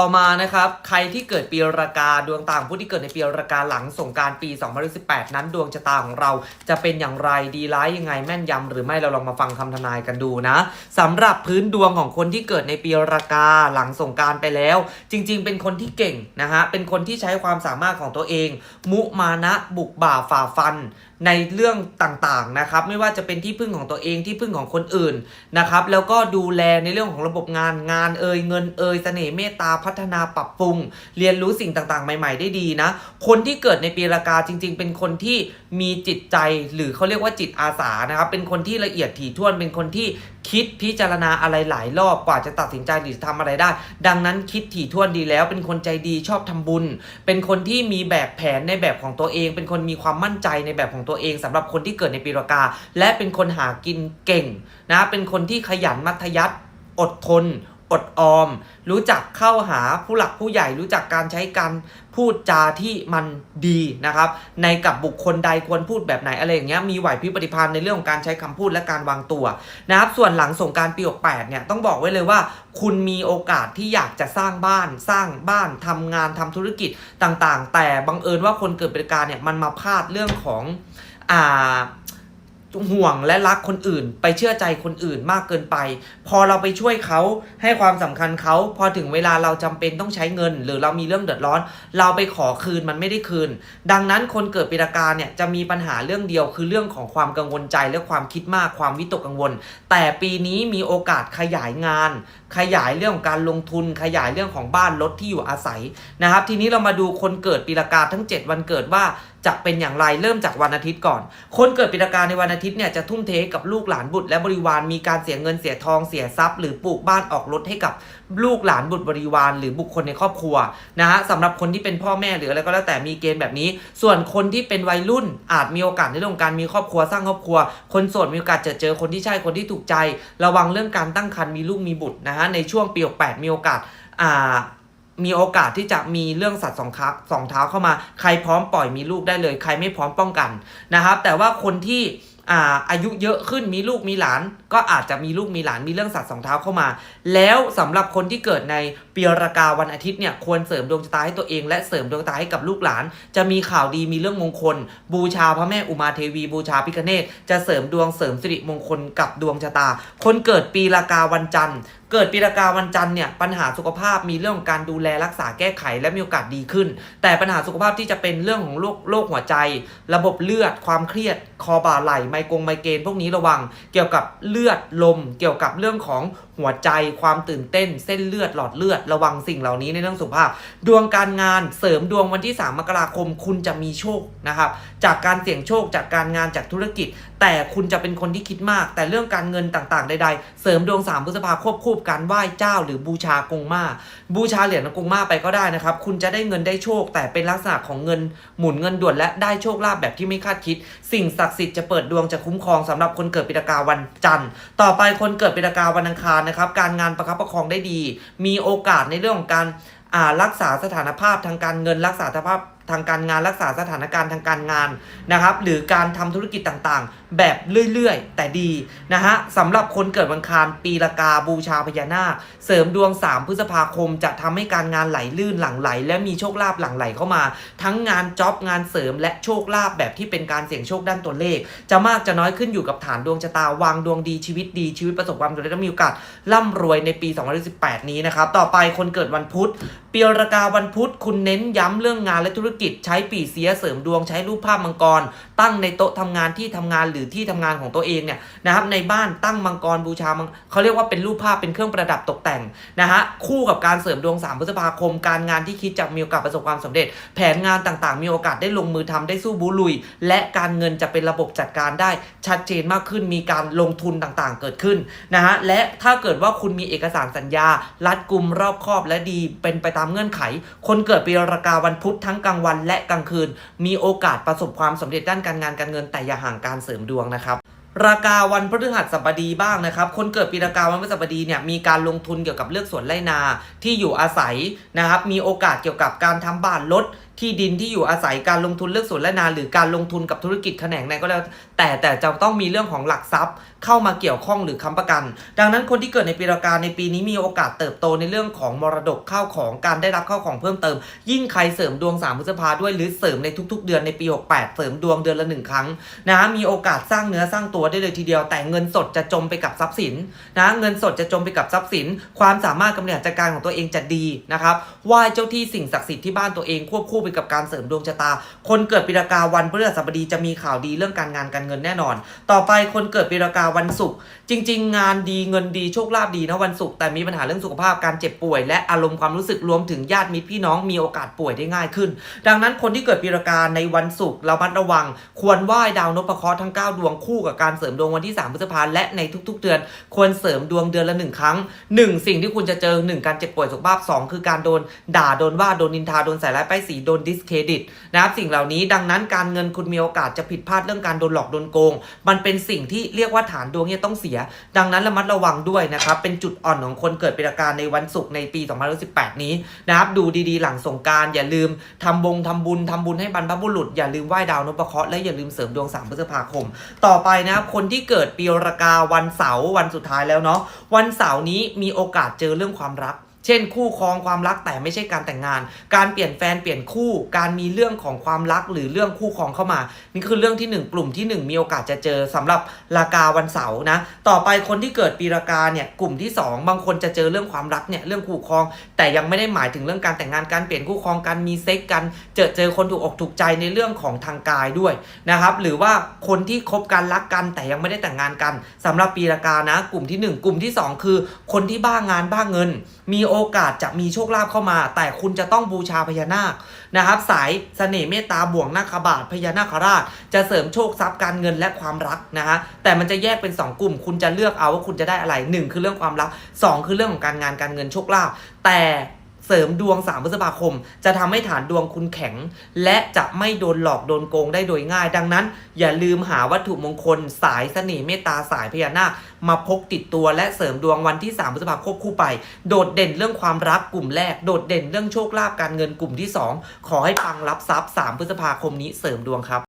ต่อมานะครับใครที่เกิดปีรากาดวงตาของผู้ที่เกิดในปีรากาหลังสงการปี 2018 นั้นดวงชะตาของเราจะเป็นอย่างไรดีร้ายยังไงแม่นยำหรือไม่เราลองมาฟังคำทนายกันดูนะสำหรับพื้นดวงของคนที่เกิดในปีรากาหลังสงการไปแล้ว จริง ๆ เป็นคนที่เก่งนะฮะเป็นคนที่ใช้ความสามารถของตัวเอง มุมานะบุกบ่าฝ่าฟันในเรื่องต่างๆนะครับ ไม่ว่าจะเป็นที่พึ่งของตัวเองที่พึ่งของคนอื่นนะครับ แล้วก็ดูแลในเรื่องของระบบงานงานเอ่ยเงินเอ่ยเสน่ห์เมตตาพัฒนาปรับปรุง เรียนรู้สิ่งต่างๆ ใหม่ ๆ ได้ดีนะ คนที่เกิดในปีรากาจริง ๆ เป็นคนที่มีจิตใจหรือเขาเรียกว่าจิตอาสานะครับ เป็นคนที่ละเอียดถี่ถ้วนเป็นคนที่ คิดพิจารณาอะไรหลายรอบกว่าจะตัดสินใจหรือทำอะไรได้ ดังนั้นคิดถี่ถ้วนดีแล้ว เป็นคนใจดีชอบทำบุญ เป็นคนที่มีแบบแผนในแบบของตัวเอง เป็นคนมีความมั่นใจในแบบของตัวเองสำหรับคนที่เกิดในปีรากา และเป็นคนหากินเก่งนะเป็นคนที่ขยันมัธยัติอดทน อดออม รู้จักเข้าหาผู้หลักผู้ใหญ่รู้จักการใช้การพูดจาที่มันดีนะครับ ในกับบุคคลใดควรพูดแบบไหนอะไรอย่างเงี้ยมีไหวพริบปฏิภาณในเรื่องของการใช้คำพูดและการวางตัวนะครับ ส่วนหลังสงการปี68เนี่ยต้องบอกไว้เลยว่า คุณมีโอกาสที่อยากจะสร้างบ้านสร้างบ้านทำงานทำธุรกิจต่างๆ แต่บังเอิญว่าคนเกิดปีการเนี่ยมันมาพลาดเรื่องของอ่า ห่วงและรักคนอื่น ไปเชื่อใจคนอื่นมากเกินไป พอเราไปช่วยเขาให้ความสำคัญเขาพอถึงเวลาเราจำเป็นต้องใช้เงิน หรือเรามีเรื่องเดือดร้อน เราไปขอคืนมันไม่ได้คืน ดังนั้นคนเกิดปีละกาเนี่ยจะมีปัญหาเรื่องเดียวคือเรื่องของความกังวลใจและความคิดมากความวิตกกังวล แต่ปีนี้มีโอกาสขยายงานขยายเรื่องของการลงทุนขยายเรื่องของบ้านรถที่อยู่อาศัยนะครับ ทีนี้เรามาดูคนเกิดปีละกาทั้ง 7 วันเกิดว่าจะเป็นอย่างไรเริ่มจากวันอาทิตย์ก่อน คนเกิดปีละกาในวันอาทิตย์เนี่ยจะทุ่มเทกับลูกหลานบุตรและบริวารมีการเสียเงินเสียทองเสียทรัพย์ หรือปลูกบ้านออกรถให้กับลูกหลานบุตรบริวาร หรือบุคคลในครอบครัวนะฮะสำหรับคนที่เป็นพ่อแม่หรืออะไรก็แล้วแต่มีเกณฑ์แบบนี้ ส่วนคนที่เป็นวัยรุ่นอาจมีโอกาสในเรื่องการมีครอบครัวสร้างครอบครัว คนโสดมีโอกาสจอเจอคนที่ใช่คนที่ถูกใจ ระวังเรื่องการตั้งครรภ์มีลูกมีบุตรนะฮะในช่วงปี 68 มีโอกาสอ่ามีโอกาสที่จะมีเรื่องสัตว์สองขาสองเท้าเข้ามา ใครพร้อมปล่อยมีลูกได้เลย ใครไม่พร้อมป้องกันนะครับ แต่ว่าคนที่อ่าอายุเยอะขึ้นมีลูกมีหลาน ก็อาจจะมีลูกมีหลานมีเรื่องสัตว์สองเท้าเข้ามา แล้วสำหรับคนที่เกิดในปีรากาวันอาทิตย์เนี่ยควรเสริมดวงชะตาให้ตัวเอง และเสริมดวงชะตาให้กับลูกหลาน จะมีข่าวดีมีเรื่องมงคล บูชาพระแม่อุมาเทวี บูชาพิคเนตจะเสริมดวงเสริมสิริมงคลกับดวงชะตา คนเกิดปีรากาวันจันทร์เกิดปีรากาวันจันทร์เนี่ยปัญหาสุขภาพมีเรื่องของการดูแลรักษาแก้ไขและมีโอกาสดีขึ้น แต่ปัญหาสุขภาพที่จะเป็นเรื่องของโรคโรคหัวใจ ระบบเลือด ความเครียด คอบ่าไหล่ไมกงไมเกรนพวกนี้ระวัง เกี่ยวกับเลือดลม เกี่ยวกับเรื่องของ หัวใจความตื่นเต้น เส้นเลือดหลอดเลือดระวังสิ่งเหล่านี้ในเรื่องสุขภาพ ดวงการงานเสริมดวงวันที่ 3 มกราคม คุณจะมีโชคนะครับ จากการเสี่ยงโชคจากการงานจากธุรกิจ แต่คุณจะเป็นคนที่คิดมาก แต่เรื่องการเงินต่างๆใดๆ เสริมดวง3พฤษภาควบคู่การไหว้เจ้า หรือบูชากงมาบูชาเหรียญกงมาไปก็ได้นะครับ คุณจะได้เงินได้โชค แต่เป็นลักษณะของเงินหมุนเงินด่วนและได้โชคลาภแบบที่ไม่คาดคิด สิ่งศักดิ์สิทธิ์จะเปิดดวงจะคุ้มครองสำหรับคนเกิดปีละกาวันจันทร์ต่อไปคนเกิดปีละกาวันอังคารนะครับการงานประคับประคองได้ดี มีโอกาสในเรื่องของการรักษาสถานภาพทางการเงินรักษาสภาพ ทางการงานรักษาสถานการณ์ทางการงานนะครับ หรือการทำธุรกิจต่างๆ แบบเรื่อยๆ แต่ดีนะฮะสำหรับคนเกิดวันคารปีละกาบูชาพญานาค เสริมดวง 3 พฤษภาคม จะทำให้การงานไหลลื่นหลั่งไหล และมีโชคลาภหลั่งไหลเข้ามา ทั้งงานจ็อบงานเสริมและโชคลาภแบบที่เป็นการเสี่ยงโชคด้านตัวเลข จะมากจะน้อยขึ้นอยู่กับฐานดวงชะตาวางดวงดีชีวิตดีชีวิตประสบความสำเร็จและมีโอกาสร่ำรวยในปี 2018 นี้นะครับต่อไปคนเกิดวันพุธปีรากาวันพุธคุณเน้นย้ำเรื่องงานและธุรกิจใช้ปีเสียเสริมดวงใช้รูปภาพมังกร ตั้งในโต๊ะทำงานที่ทำงานหรือที่ทำงานของตัวเองเนี่ยนะครับในบ้านตั้งมังกรบูชามังเขาเรียกว่าเป็นรูปภาพเป็นเครื่องประดับตกแต่งนะฮะคู่กับการเสริมดวง3พฤษภาคม การงานที่คิดจะมีโอกาสประสบความสำเร็จ แผนงานต่างๆ มีโอกาสได้ลงมือทำได้สู้บูลุย และการเงินจะเป็นระบบจัดการได้ชัดเจนมากขึ้นมีการลงทุนต่างๆ เกิดขึ้นนะฮะและถ้าเกิดว่าคุณมีเอกสารสัญญา รัดกุมรอบคอบและดีเป็นไปตามเงื่อนไข คนเกิดปีรากาวันพุธทั้งกลางวันวันและกลางคืน มีโอกาสประสบความสำเร็จด้านการงานการเงินแต่อย่าห่างการเสริมดวงนะครับราคาวันพฤหัสบดีบ้างนะครับ คนเกิดปีรากาวันพฤหัสบดีเนี่ยมีการลงทุนเกี่ยวกับเลือกสวนไร่นาที่อยู่อาศัยนะครับ มีโอกาสเกี่ยวกับการทำบ้านรถ ที่ดินที่อยู่อาศัยการลงทุนเลือกสวนและนา หรือการลงทุนกับธุรกิจแขนงไหนก็แล้ว แต่แต่จะต้องมีเรื่องของหลักทรัพย์ เข้ามาเกี่ยวข้องหรือค้ำประกัน ดังนั้นคนที่เกิดในปีรากาในปีนี้มีโอกาสเติบโตในเรื่องของมรดกข้าวของการได้รับข้าวของเพิ่มเติม ยิ่งใครเสริมดวง3พฤษภาด้วยหรือเสริมในทุก ๆ เดือนในปี 68 เสริมดวงเดือนละหนึ่งครั้งนะมีโอกาสสร้างเนื้อสร้างตัวได้เลยทีเดียว แต่เงินสดจะจมไปกับทรัพย์สินนะเงินสดจะจมไปกับทรัพย์สิน ความสามารถกำเนิดจัดการของตัวเองจะดีนะครับไหว้เจ้าที่สิ่งศักดิ์สิทธิ์ที่บ้านตัวเองควบคู่ไปกับการเสริมดวงชะตา คนเกิดปีรากาวันพฤหัสบดีจะมีข่าวดีเรื่องการงานการเงินแน่นอน ต่อไปคนเกิดปีรากาวันศุกร์จริง ๆ งานดีเงินดีโชคลาภดีนะวันศุกร์แต่มีปัญหาเรื่องสุขภาพการเจ็บป่วย และอารมณ์ความรู้สึกรวมถึงญาติมิตรพี่น้องมีโอกาสป่วยได้ง่ายขึ้น ดังนั้นคนที่เกิดปีรากาในวันศุกร์ระมัดระวัง ควรไหว้ดาวนพเคราะห์ทั้ง 9 ดวงคู่กับการเสริมดวงวันที่3พฤษภาและในทุก ๆ เดือน ควรเสริมดวงเดือนละหนึ่งครั้งหนึ่งสิ่งที่คุณจะเจอหนึ่งการเจ็บป่วยสุขภาพสองคือการโดนด่าโดนว่าโดนนินทาโดนใส่ร้ายป้ายสีโดนดิสเครดิตนะครับสิ่งเหล่านี้ดังนั้นการเงินคุณมีโอกาสจะผิดพลาดเรื่องการโดนหลอกโดนโกง มันเป็นสิ่งที่เรียกว่าฐานดวงเนี่ยต้องเสีย ดังนั้นระมัดระวังด้วยนะครับเป็นจุดอ่อนของคนเกิดปีรากาในวันศุกร์ในปี 2018 นี้นะครับดูดีๆ หลังสงการอย่าลืมทำบงทำบุญทำบุญให้บรรพบุรุษ อย่าลืมไหว้ดาวนพเคราะห์และอย่าลืมเสริมดวง3พฤษภาคม ต่อไปนะครับคนที่เกิดปีรากาวันเสาร์วันสุดท้ายแล้วเนาะวันเสาร์นี้มีโอกาสเจอเรื่องความรัก เช่น คู่ครองความรักแต่ไม่ใช่การแต่งงาน การเปลี่ยนแฟนเปลี่ยนคู่ การมีเรื่องของความรักหรือเรื่องคู่ครองเข้ามา นี่คือเรื่องที่หนึ่งกลุ่มที่หนึ่งมีโอกาสจะเจอสำหรับรากาวันเสาร์นะ ต่อไปคนที่เกิดปีรากาเนี่ยกลุ่มที่สองบางคนจะเจอเรื่องความรักเนี่ยเรื่องคู่ครอง แต่ยังไม่ได้หมายถึงเรื่องการแต่งงานการเปลี่ยนคู่ครองการมีเซ็กกันเจอเจอคนถูกอกถูกใจในเรื่องของทางกายด้วยนะครับหรือว่าคนที่คบกันรักกันแต่ยังไม่ได้แต่งงานกันสำหรับปีรากานะ กลุ่มที่หนึ่งกลุ่มที่สองคือ คนที่บ้างานบ้าเงิน มีโอกาสจะมีโชคลาภเข้ามา แต่คุณจะต้องบูชาพญานาคนะครับสายเสน่ห์เมตตาบ่วงนาคบาทพญานาคราช จะเสริมโชคทรัพย์การเงินและความรักนะฮะแต่มันจะแยกเป็น 2 กลุ่ม คุณจะเลือกเอาว่าคุณจะได้อะไร 1 คือเรื่องความรัก 2 คือเรื่องของการงานการเงินโชคลาภแต่ เสริมดวง 3 พฤษภาคม จะทำให้ฐานดวงคุณแข็ง และจะไม่โดนหลอกโดนโกงได้โดยง่าย ดังนั้น อย่าลืมหาวัตถุมงคล สายเสน่ห์เมตตาสายพญานาคมาพกติดตัวและเสริมดวงวันที่ 3 พฤษภาคมควบคู่ไป โดดเด่นเรื่องความรักกลุ่มแรก โดดเด่นเรื่องโชคลาภการเงินกลุ่มที่ 2 ขอให้ปังรับทรัพย์ 3 พฤษภาคมนี้เสริมดวงครับ